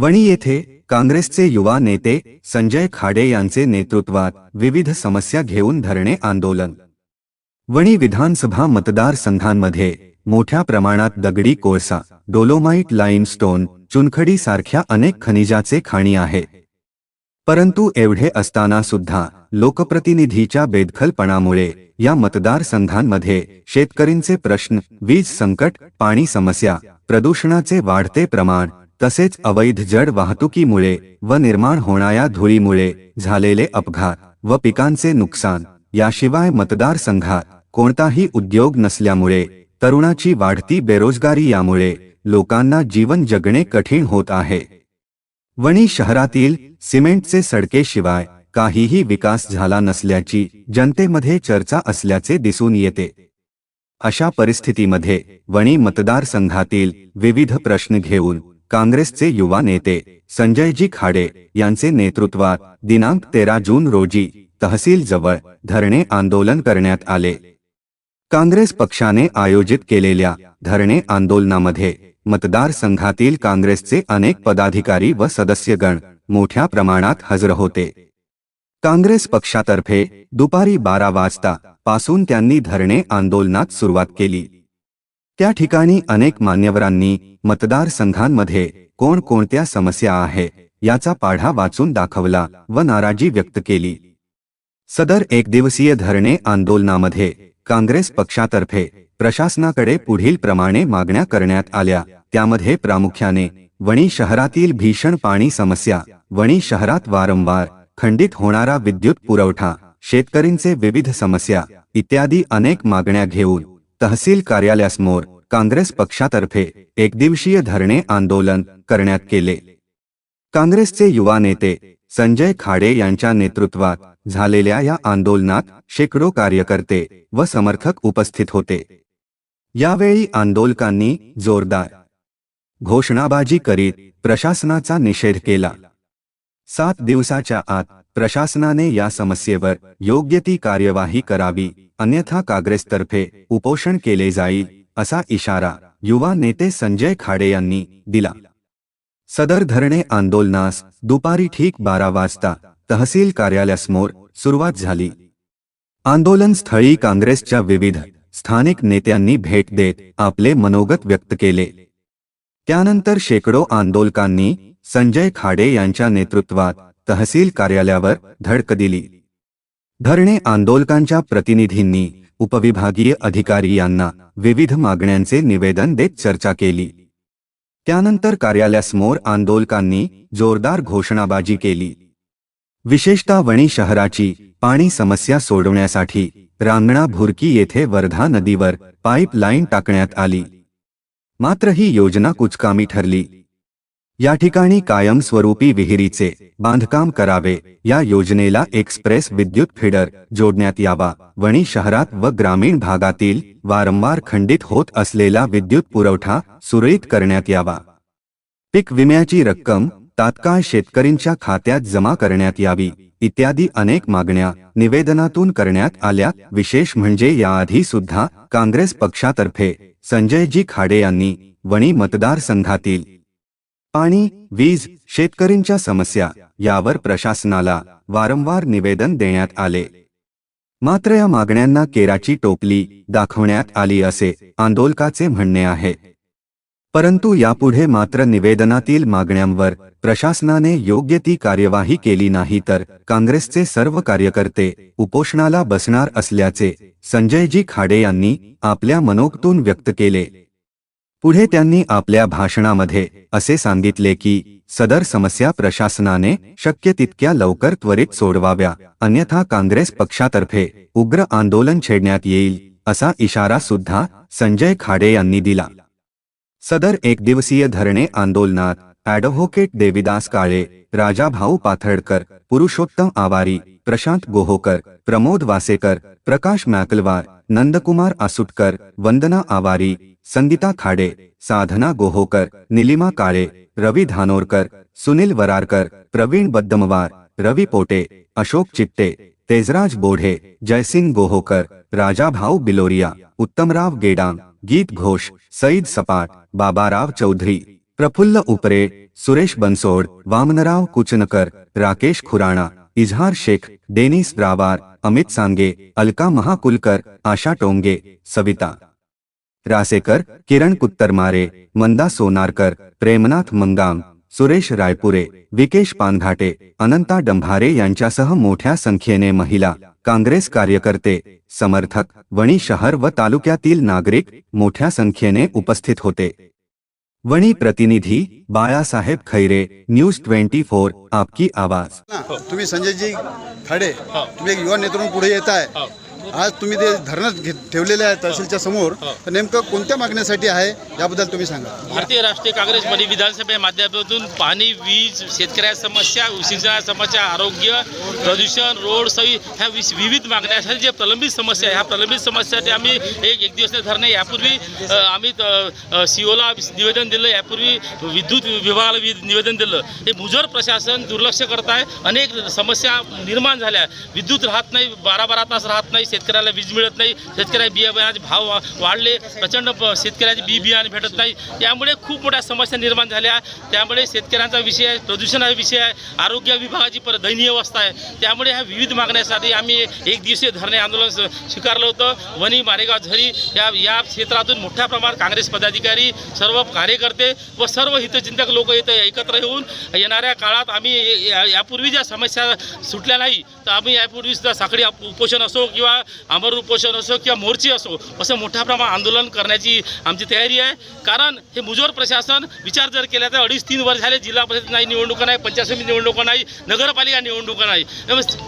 वणी येथे काँग्रेसचे युवा नेते संजय खाडे यांचे नेतृत्वात विविध समस्या घेऊन धरणे आंदोलन. वणी विधानसभा मतदारसंघांमध्ये मोठ्या प्रमाणात दगडी कोळसा डोलोमाइट लाईमस्टोन चुनखडी सारख्या अनेक खनिजाचे खाणी आहे. परंतु एवढे असताना सुद्धा लोकप्रतिनिधीच्या बेदखलपणामुळे या मतदारसंघांमध्ये शेतकरींचे प्रश्न वीज संकट पाणी समस्या प्रदूषणाचे वाढते प्रमाण तसेच अवैध जड वाहतुकीमुळे व निर्माण होणाऱ्या धुळीमुळे झालेले अपघात व पिकांचे नुकसान याशिवाय मतदारसंघात कोणताही उद्योग नसल्यामुळे तरुणाची वाढती बेरोजगारी यामुळे लोकांना जीवन जगणे कठीण होत आहे. वणी शहरातील सिमेंटचे सडकेशिवाय काहीही विकास झाला नसल्याची जनतेमध्ये चर्चा असल्याचे दिसून येते. अशा परिस्थितीमध्ये वणी मतदारसंघातील विविध प्रश्न घेऊन काँग्रेसचे युवा नेते संजयजी खाडे यांचे नेतृत्वात दिनांक तेरा जून रोजी तहसील जवळ धरणे आंदोलन करण्यात आले. काँग्रेस पक्षाने आयोजित केलेल्या धरणे आंदोलनामध्ये मतदारसंघातील काँग्रेसचे अनेक पदाधिकारी व सदस्यगण मोठ्या प्रमाणात हजर होते. काँग्रेस पक्षातर्फे दुपारी बारा वाजता पासून त्यांनी धरणे आंदोलनात सुरुवात केली. त्या ठिकाणी अनेक मान्यवरांनी मतदारसंघांमध्ये कोणकोणत्या समस्या आहे याचा पाढा वाचून दाखवला व नाराजी व्यक्त केली. सदर एकदिवसीय धरणे आंदोलनामध्ये काँग्रेस पक्षातर्फे प्रशासनाकडे पुढील प्रमाणे मागण्या करण्यात आल्या. त्यामध्ये प्रामुख्याने वणी शहरातील भीषण पाणी समस्या वणी शहरात वारंवार खंडित होणारा विद्युत पुरवठा शेतकरींचे विविध समस्या इत्यादी अनेक मागण्या घेऊन तहसील कार्यालयासमोर काँग्रेस पक्षातर्फे एकदिवसीय धरणे आंदोलन करण्यात केले. काँग्रेसचे युवा नेते संजय खाडे यांच्या नेतृत्वात झालेल्या या आंदोलनात शेकडो कार्यकर्ते व समर्थक उपस्थित होते. यावेळी आंदोलकांनी जोरदार घोषणाबाजी करीत प्रशासनाचा निषेध केला. सात दिवसाच्या आत प्रशासनाने या समस्येवर योग्य ती कार्यवाही करावी अन्यथा काँग्रेसतर्फे उपोषण केले जाईल असा इशारा युवा नेते संजय खाडे यांनी दिला. सदर धरणे आंदोलनास दुपारी ठीक बारा वाजता तहसील कार्यालयासमोर सुरुवात झाली. आंदोलन स्थळी काँग्रेसच्या विविध स्थानिक नेत्यांनी भेट देत आपले मनोगत व्यक्त केले. त्यानंतर शेकडो आंदोलकांनी संजय खाडे यांच्या नेतृत्वात तहसील कार्यालयावर धडक दिली. धरणे आंदोलकांच्या प्रतिनिधींनी उपविभागीय अधिकारी यांना विविध मागण्यांचे निवेदन देत चर्चा केली. त्यानंतर कार्यालयासमोर आंदोलकांनी जोरदार घोषणाबाजी केली. विशेषतः वणी शहराची पाणी समस्या सोडवण्यासाठी रांगणा भुरकी येथे वर्धा नदीवर पाईप लाईन टाकण्यात आली. मात्र ही योजना कुचकामी ठरली. या ठिकाणी कायमस्वरूपी विहिरीचे बांधकाम करावे. या योजनेला एक्सप्रेस विद्युत फिडर जोडण्यात यावा. वणी शहरात व ग्रामीण भागातील वारंवार खंडित होत असलेला विद्युत पुरवठा सुरळीत करण्यात यावा. पीक विम्याची रक्कम तात्काळ शेतकरींच्या खात्यात जमा करण्यात यावी. इत्यादी अनेक मागण्या निवेदनातून करण्यात आल्या. विशेष म्हणजे याआधी सुद्धा काँग्रेस पक्षातर्फे संजयजी खाडे यांनी वणी मतदारसंघातील पाणी वीज शेतकरींच्या समस्या यावर प्रशासनाला वारंवार निवेदन देण्यात आले. मात्र या मागण्यांना केराची टोपली दाखवण्यात आली असे आंदोलकाचे म्हणणे आहे. परंतु यापुढे मात्र निवेदनातील मागण्यांवर प्रशासनाने योग्य ती कार्यवाही केली नाही तर काँग्रेसचे सर्व कार्यकर्ते उपोषणाला बसणार असल्याचे संजयजी खाडे यांनी आपल्या मनोगतून व्यक्त केले. पुढे त्यांनी आपल्या भाषणामध्ये असे सांगितले की सदर समस्या प्रशासनाने शक्य तितक्या लवकर त्वरित सोडवाव्या अन्यथा काँग्रेस पक्षातर्फे उग्र आंदोलन छेडण्यात येईल असा इशारा सुद्धा संजय खाडे यांनी दिला. सदर एकदिवसीय धरणे आंदोलनात ॲडव्होकेट देविदास काळे राजाभाऊ पाथर्डकर पुरुषोत्तम आवारी प्रशांत गोहोकर प्रमोद वासेकर प्रकाश मॅकलवार नंदकुमार आसुटकर वंदना आवारी संगीता खाडे साधना गोहोकर निलिमा काळे रवी धानोरकर सुनील वरारकर प्रवीण बद्दमवार रवि पोटे अशोक चिट्टे तेजराज बोढे जयसिंग गोहोकर राजाभाऊ बिलोरिया उत्तमराव गेडांग गीत घोष सईद सपाट बाबाराव चौधरी प्रफुल्ल उपरे, सुरेश बंसोड़ वामनराव कुचनकर, राकेश खुराना, इजहार शेख डेनिस ब्रावार अमित सांगे, अलका महाकुलकर, आशा टोंगे, सविता रासेकर, किरण कुत्तरमारे, मंदा सोनारकर, प्रेमनाथ मंगांग सुरेश रायपुरे, विकेश पानघाटे, अनंता डंभारे यांच्यासह मोठ्या संख्येने महिला, कांग्रेस कार्यकर्ते, समर्थक, वणी शहर व तालुक्यातील नागरिक मोठ्या संख्येने उपस्थित होते. वणी प्रतिनिधी Balasaheb Khaire news twenty four आपकी आवाज. तुम्ही संजयजी खाडे तुम्ही एक युवा नेतृत्व पुढे येत आहे आज तुम्ही ते धरणं घे ठेवलेले आहे तहसीलच्या समोर तर नेमकं कोणत्या मागण्यासाठी आहे याबद्दल तुम्ही सांगा. भारतीय राष्ट्रीय काँग्रेसमध्ये विधानसभे माध्यमातून पाणी वीज शेतकऱ्या समस्या सिंचना समस्या आरोग्य प्रदूषण रोड सही ह्या विविध मागण्यासाठी जे प्रलंबित समस्या आहे ह्या प्रलंबित समस्यासाठी आम्ही एक एक दिवस धरणे. यापूर्वी अ, आम्ही सीओला निवेदन दिलं. यापूर्वी विद्युत विभागाला वि- निवेदन दिलं. हे मुजोर प्रशासन दुर्लक्ष करत आहे. अनेक समस्या निर्माण झाल्या. विद्युत राहत नाही बारा बारा तास राहत नाही शेतकऱ्याला वीज मिळत नाही शेतकऱ्या बिया बियाण्याचे भाव वाढले प्रचंड प- शेतकऱ्याचे बी बियाणे भेटत नाही. त्यामुळे खूप मोठ्या समस्या निर्माण झाल्या. त्यामुळे शेतकऱ्यांचा विषय आहे प्रदूषणाचा विषय आहे आरोग्य विभागाची पर दयनीय अवस्था आहे. त्यामुळे ह्या विविध मागण्यासाठी आम्ही एक दिवसीय धरणे आंदोलन स्वीकारलं होतं. वणी मारेगाव झरी या या क्षेत्रातून मोठ्या प्रमाणात काँग्रेस पदाधिकारी सर्व कार्यकर्ते व सर्व हितचिंतक लोक इथं एकत्र येऊन येणाऱ्या काळात आम्ही यापूर्वी ज्या समस्या सुटल्या नाही तर आम्ही यापूर्वी सुद्धा साखळी उपोषण असो किंवा अमर उपोषण असो किंवा मोर्चे असो असं मोठ्या प्रमाणात आंदोलन करण्याची आमची तयारी आहे. कारण हे मुजोर प्रशासन विचार जर केला तर अडीच तीन वर्ष झाले जिल्हा परिषद नाही निवडणुका नाही पंचायत समिती निवडणुका नाही नगरपालिका निवडणुका नाही.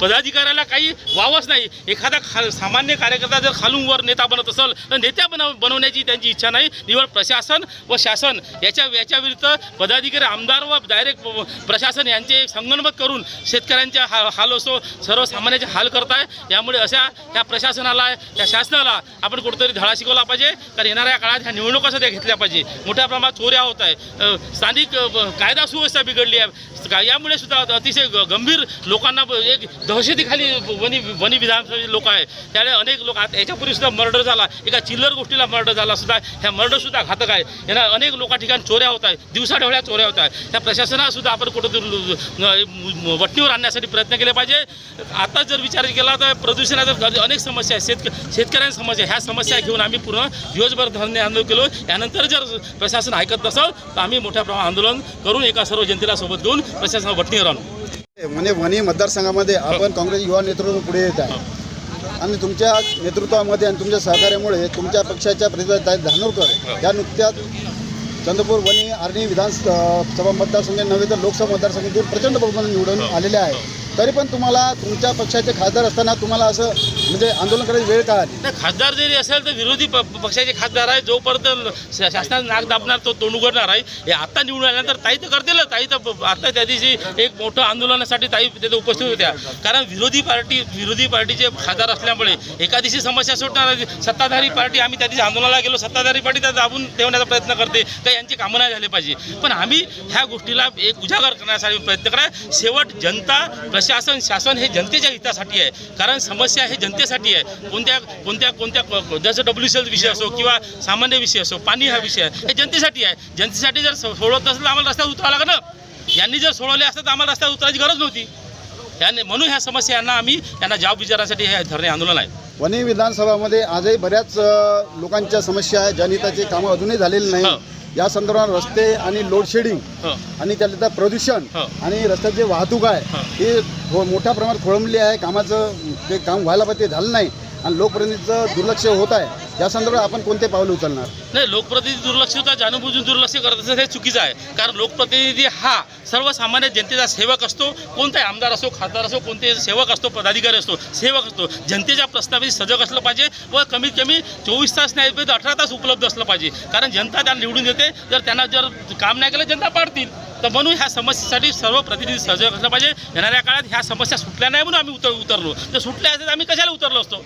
पदाधिकाऱ्याला काही वावच नाही. एखादा खा सामान्य कार्यकर्ता जर खालून वर नेता बनत असेल तर नेत्या बनव बनवण्याची त्यांची इच्छा नाही. निवड प्रशासन व शासन याच्या याच्या विरुद्ध पदाधिकारी आमदार व डायरेक्ट प्रशासन यांचे संगणमत करून शेतकऱ्यांच्या हा हाल असो सर्वसामान्याचे हाल करताय. यामुळे अशा ह्या प्रशासनाला या शासनाला आपण कुठंतरी धडा शिकवला पाहिजे. कारण येणाऱ्या काळात ह्या निवडणुका सध्या घेतल्या पाहिजे. मोठ्या प्रमाणात चोऱ्या होत आहे स्थानिक कायदा सुव्यवस्था बिघडली आहे. का- यामुळे सुद्धा अतिशय गंभीर लोकांना एक दहशतीखाली वनी वनी विधानसभेचे लोक आहे त्यामुळे अनेक लोक आता याच्यापूर्वी सुद्धा मर्डर झाला. एका चिल्लर गोष्टीला मर्डर झाला सुद्धा. ह्या मर्डरसुद्धा घातक आहे. यांना अनेक लोका ठिकाणी चोऱ्या होत आहेत. दिवसाढवळ्या चोऱ्या होत आहेत. त्या प्रशासनासुद्धा आपण कुठंतरी वटणीवर आणण्यासाठी प्रयत्न केले पाहिजे. आता जर विचार केला तर प्रदूषणाचा अनेक समस्या आहेत. शेतक शेतकऱ्यांच्या समस्या ह्या समस्या घेऊन आम्ही पूर्ण दिवसभर धरणे आंदोलन केलो. यानंतर जर प्रशासन ऐकत नसल तर आम्ही मोठ्या प्रमाणात आंदोलन करून एका सर्व जनतेला सोबत घेऊन प्रशासनाला वटणी आणू म्हणजे वणी मतदारसंघामध्ये आपण काँग्रेस युवा नेतृत्व पुढे येत आहे. आणि तुमच्या नेतृत्वामध्ये आणि तुमच्या सहकार्यामुळे तुमच्या पक्षाच्या प्रतिनिधी धानोरकर या नुकत्याच चंद्रपूर वणी आर्णी विधानसभा मतदारसंघ नव्हे तर लोकसभा मतदारसंघातून प्रचंड बहुमत निवडून आलेले आहे. तरी पण तुम्हाला तुमच्या पक्षाचे खासदार असताना तुम्हाला असं म्हणजे आंदोलन करायची वेळ का आली? नाही, खासदार जरी असेल तर विरोधी प- पक्षाचे खासदार आहे जोपर्यंत शा- शासनाचं नाक दाबणार तो तोंड उघडणार आहे. हे आता निवडून आल्यानंतर ताई तर करतील ताई तर आता त्या दिवशी एक मोठं आंदोलनासाठी ताई तिथे उपस्थित होत्या. कारण विरोधी पार्टी विरोधी पार्टीचे खासदार असल्यामुळे एका दिवशी समस्या सुटणार सत्ताधारी पार्टी आम्ही त्या दिवशी आंदोलनाला गेलो. सत्ताधारी पार्टी त्या दाबून ठेवण्याचा प्रयत्न करते. का यांची कामं नाही झाले पाहिजे. पण आम्ही ह्या गोष्टीला एक उजागर करण्यासाठी प्रयत्न करा शेवट जनता प्रश्न शासन हे जनतेच्या हितासाठी आहे. कारण समस्या हे जनतेसाठी आहे. कोणत्या कोणत्या कोणत्या जसं डब्ल्यू सी विषय असो किंवा सामान्य विषय असो पाणी हा विषय हे जनतेसाठी आहे. जनतेसाठी जर सोडवत नसेल तर आम्हाला रस्त्यावर उतरावं लागलं यांनी जर सोडवले असतं तर आम्हाला रस्त्यावर उतरायची गरज नव्हती. याने म्हणून ह्या समस्या यांना आम्ही यांना जाब विचारासाठी हे धरणे आंदोलन आहे. वणी विधानसभामध्ये आजही बऱ्याच लोकांच्या समस्या आहेत. जनहिताची कामं अजूनही झालेली हो. नाही या संदर्भात रस्ते आणि लोड शेडिंग हो आणि त्यातलं प्रदूषण हो. आणि रस्त्यात जे वाहतूक आहे हो. ही मोठ्या प्रमाणात खोळंबली आहे कामाचं ते काम व्हायला पाहिजे ते झालं नाही आणि लोकप्रतिनिधीचं दुर्लक्ष होत आहे. या संदर्भात आपण कोणते पावले उचलणार? नाही लोकप्रतिनिधी दुर्लक्ष होता जाणूनबुजून दुर्लक्ष करत असेल हे चुकीचं आहे. कारण लोकप्रतिनिधी हा सर्वसामान्य जनतेचा सेवक असतो. कोणताही आमदार असो खासदार असो कोणते सेवक असतो पदाधिकारी असतो सेवक असतो. जनतेच्या प्रस्तावित सजग असलं पाहिजे व कमीत कमी चोवीस तास नाही तर अठरा तास उपलब्ध असलं पाहिजे. कारण जनता त्यांना निवडून देते. जर त्यांना जर काम नाही केलं जनता पाडतील. तर म्हणून ह्या समस्येसाठी सर्व प्रतिनिधी सजग असलं पाहिजे. येणाऱ्या काळात ह्या समस्या सुटल्या नाही म्हणून आम्ही उतर उतरलो. तर सुटल्या असत्या तर आम्ही कशाला उतरलो असतो?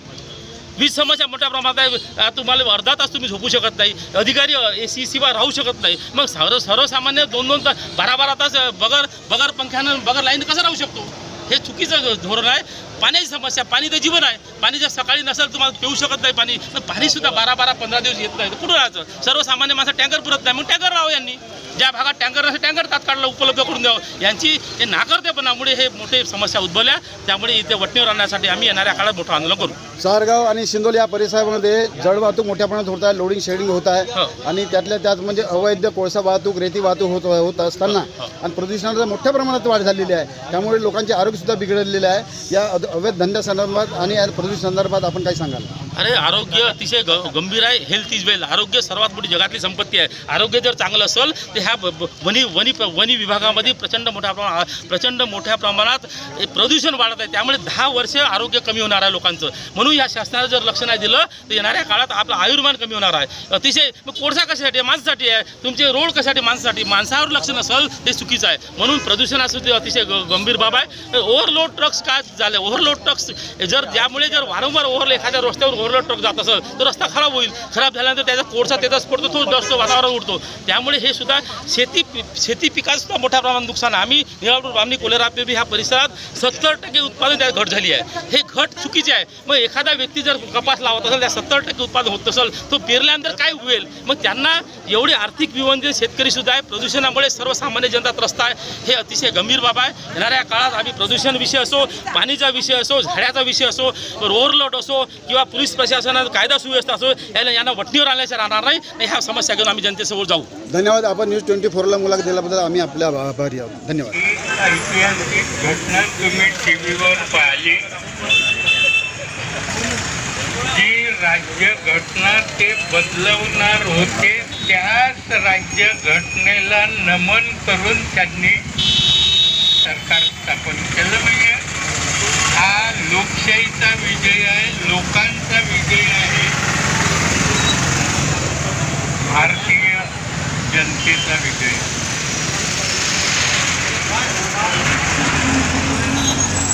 वीज समस्या मोठ्या प्रमाणात आहे. तुम्हाला अर्धा तास तुम्ही झोपू शकत नाही. अधिकारी ए सी शिवाय राहू शकत नाही. मग सर्व सर्वसामान्य दोन दोन तास बारा बारा तास बगर बगर पंख्यानं बगर लाईन कसं राहू शकतो? हे चुकीचं धोरण आहे. पाण्याची समस्या पाणी तर जीवन आहे. पाणी जर सकाळी नसेल तुम्हाला पिऊ शकत नाही पाणी. पण पाणी सुद्धा बारा बारा पंधरा दिवस येत नाही. तर कुठं राहायचं? सर्वसामान्य माणसं टँकर पुरत नाही. मग टँकर राहावं यांनी. ज्या भागात टँकर नसेल टँकर तात्काळ उपलब्ध करून द्यावं. यांची हे नाकर्तेपणामुळे हे मोठे समस्या उद्भवल्या. त्यामुळे इथे वटणीवर आणण्यासाठी आम्ही येणाऱ्या काळात मोठं आंदोलन करू. सारगाव आणि शिंदोली या परिसरामध्ये जड वाहतूक मोठ्या प्रमाणात होत आहे. लोडिंग शेडिंग होत आहे. हो. आणि त्यातल्या त्यात म्हणजे अवैध कोळसा वाहतूक रेती वाहतूक होत होत असताना हो. आणि प्रदूषणाचा मोठ्या प्रमाणात वाढ झालेली आहे. त्यामुळे लोकांचे आरोग्य सुद्धा बिघडलेले आहे. या अवैध धंद्यासंदर्भात आणि प्रदूषण संदर्भात आपण काय सांगाल? अरे आरोग्य अतिशय ग गंभीर आहे हेल्थ इज वेल आरोग्य सर्वात मोठी जगातली संपत्ती आहे. आरोग्य जर चांगलं असेल तर ह्या वनी वनी वनी विभागामध्ये प्रचंड मोठ्या प्रमाणात प्रचंड मोठ्या प्रमाणात प्रदूषण वाढत आहे. त्यामुळे दहा वर्ष आरोग्य कमी होणार आहे लोकांचं. म्हणून या शासनानं जर लक्ष नाही दिलं तर येणाऱ्या काळात आपलं आयुर्मान कमी होणार आहे. अतिशय मग कोळसा कशासाठी आहे? माणसासाठी आहे. तुमचे रोड कशासाठी माणसासाठी? माणसावर लक्ष नसेल ते चुकीचं आहे. म्हणून प्रदूषण असू ते अतिशय गंभीर बाब आहे. ओव्हरलोड ट्रक्स काय झाले? ओव्हरलोड ट्रक्स जर ज्यामुळे जर वारंवार ओव्हर एखाद्या रस्त्यावर ओव्हरलोड ट्रक जात असेल तर रस्ता खराब होईल. खराब झाल्यानंतर त्याचा कोळसा त्याचाच पडतो तो जास्त वातावरण उडतो. त्यामुळे हे सुद्धा शेती शेती पिकांसुद्धा मोठ्या प्रमाणात नुकसान आहे. आम्ही निळापूर बामणी कोलेरा पेबी ह्या परिसरात सत्तर टक्के उत्पादन त्यात घट झाली आहे. हे घट चुकीचे आहे. मग एखादा व्यक्ती जर कपास लावत असेल त्या सत्तर टक्के उत्पादन होत असेल तो पेरल्यानंतर काय होईल? मग त्यांना एवढी आर्थिक विवंचित शेतकरीसुद्धा आहे. प्रदूषणामुळे सर्वसामान्य जनता त्रस्त आहे. हे अतिशय गंभीर बाब आहे. येणाऱ्या काळात आम्ही प्रदूषण विषय असो पाणीचा विषय असो झाड्याचा विषय असो ओव्हरलोड असो किंवा पोलीस प्रशासनात कायदा सुव्यवस्था असो याला यांना वटणीवर आल्याशिवाय राहणार नाही आणि ह्या समस्या घेऊन आम्ही जनतेसमोर जाऊ. धन्यवाद. आपण न्यूज ट्वेंटी फोरला मुलाखत दिल्याबद्दल आम्ही आपल्या आभारी आहोत. धन्यवाद. ऐतिहासिक घटना तुम्ही टी व्हीवर पाहिली जी राज्य घटना ते बदलवणार होते त्याच राज्य घटनेला नमन करून त्यांनी सरकार स्थापन केलं. म्हणजे लोकशाहीचा विजय आहे लोकांचा विजय आहे. भारतीय जनतेचा विजय.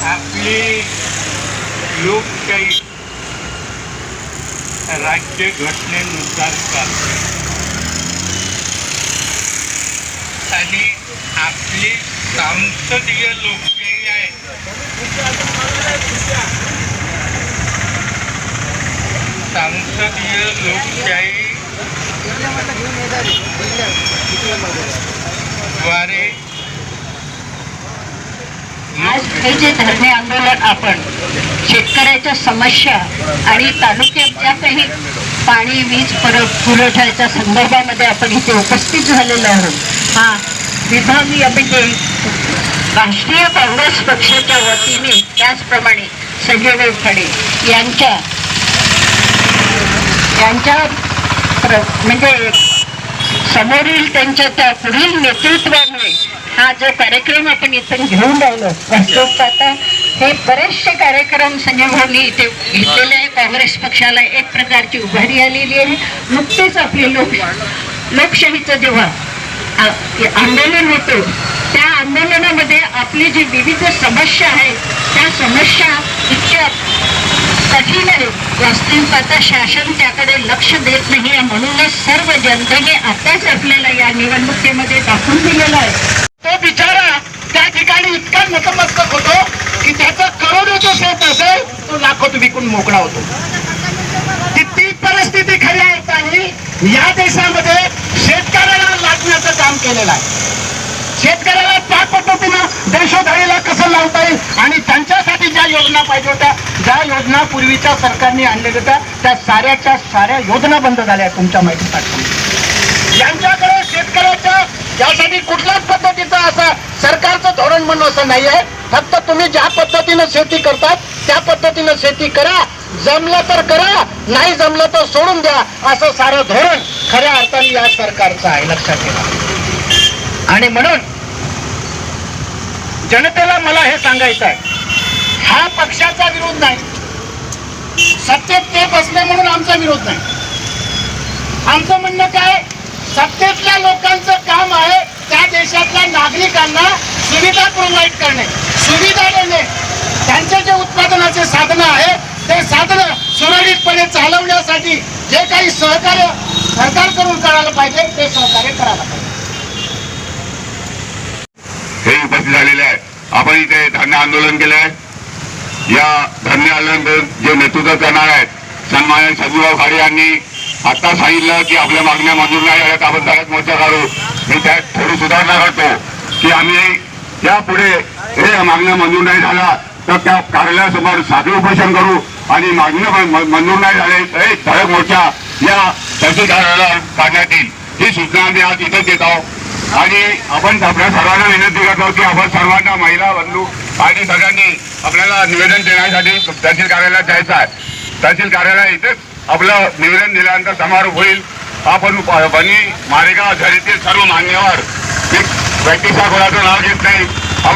आपली लोकशाही राज्य घटनेनुसार चालते. आणि आपली सांसदीय लोकशाही आहे. सांसदीय लोकशाही द्वारे आज हे जे धरणे आंदोलन आपण शेतकऱ्याच्या समस्या आणि तालुक्यात ज्या काही पाणी वीज पर पुरवठ्याच्या संदर्भामध्ये आपण इथे उपस्थित झालेलो आहोत हा विभागीय म्हणजे राष्ट्रीय काँग्रेस पक्षाच्या वतीने त्याचप्रमाणे संजय खडे यांच्या यांच्या म्हणजे समोरील त्यांच्या त्या पुढील नेतृत्वामुळे हा जो कार्यक्रम आपण इथून घेऊन राहिलो वास्तव हे बरेचसे कार्यक्रम संजय भाऊनी इथे घेतलेले आहे. काँग्रेस पक्षाला एक प्रकारची उभारी आलेली आहे. नुकतेच आपले लोक लोकशाहीचं जेव्हा आंदोलन होतो. त्या आंदोलनामध्ये आपली जी विविध समस्या आहे त्या समस्या इतक्या कठीण आहे वास्तविक शासन त्याकडे लक्ष देत नाही आहे. म्हणूनच सर्व जनतेने आताच आपल्याला या निवडणुकीमध्ये दाखवून दिलेला आहे. तो बिचारा त्या ठिकाणी इतका नतमस्तक होतो की त्याचा करोडोचा शेत असेल तो लाखोत विकून मोकळा होतो. ती परिस्थिती खरी आहे या देशामध्ये केलेला आहे. शेतकऱ्याला त्या पद्धतीनं देशोधडीला कसं लावता येईल? आणि त्यांच्यासाठी ज्या योजना पाहिजे होत्या ज्या योजना पूर्वीच्या सरकारने आणलेल्या होत्या त्या साऱ्याच्या साऱ्या योजना बंद झाल्या तुमच्या माहितीसाठी यांच्याकडे शेतकऱ्याच्या यासाठी कुठल्याच पद्धतीचं असं सरकारचं धोरण म्हणून असं नाही आहे फक्त तुम्ही ज्या पद्धतीनं शेती करतात त्या पद्धतीनं शेती करा. जमलं तर करा नाही जमलं तर सोडून द्या. असं सारं धोरण खऱ्या अर्थाने या सरकारचं आहे लक्षात ठेवा. आणि म्हणून जनतेला मला हे सांगायचं आहे हा पक्षाचा विरोध नाही. सत्तेत ते बसले म्हणून आमचा विरोध नाही. आमचं म्हणणं काय? सत्तेतल्या लोकांचं काम आहे त्या देशातल्या नागरिकांना सुविधा प्रोव्हाइड करणे सुविधा देणे. त्यांचे जे उत्पादनाचे साधनं आहे ते साधनं सुरळीतपणे चालवण्यासाठी जे काही सहकार्य सरकारकडून करायला पाहिजे ते सहकार्य करायला पाहिजे. हे उपस्थित झालेले आहे आपण इथे धरणे आंदोलन केलं आहे या धरणे आंदोलन जे नेतृत्व करणार आहेत सन्मान्य सजीवराव खाडे यांनी आता सांगितलं की आपल्या मागण्या मंजूर नाही झाल्या तर आपण सगळ्यात मोर्चा काढू. मी त्यात थोडी सुधारणा करतो की आम्ही त्यापुढे हे मागण्या मंजूर नाही झाला तर त्या कार्यालयासमोर साधे उपोषण करू आणि मागण्या मंजूर नाही झाले तर एक धडक मोर्चा या तहसीलदाराला काढण्यात येईल. ही सूचना मी आज इथं देत आहोत. आणि आपण आपल्या सर्वांना विनंती करतो की आपण सर्वांना महिला बंधू आणि सगळ्यांनी आपल्याला निवेदन देण्यासाठी तहसील कार्यालयात जायचं आहे. तहसील कार्यालय इथेच आपलं निवेदन दिल्यानंतर समारोप होईल. आपण बनी मारेगाव झरीतील सर्व मान्यवर व्यक्तीच्या कोणाचं नाव घेत नाही.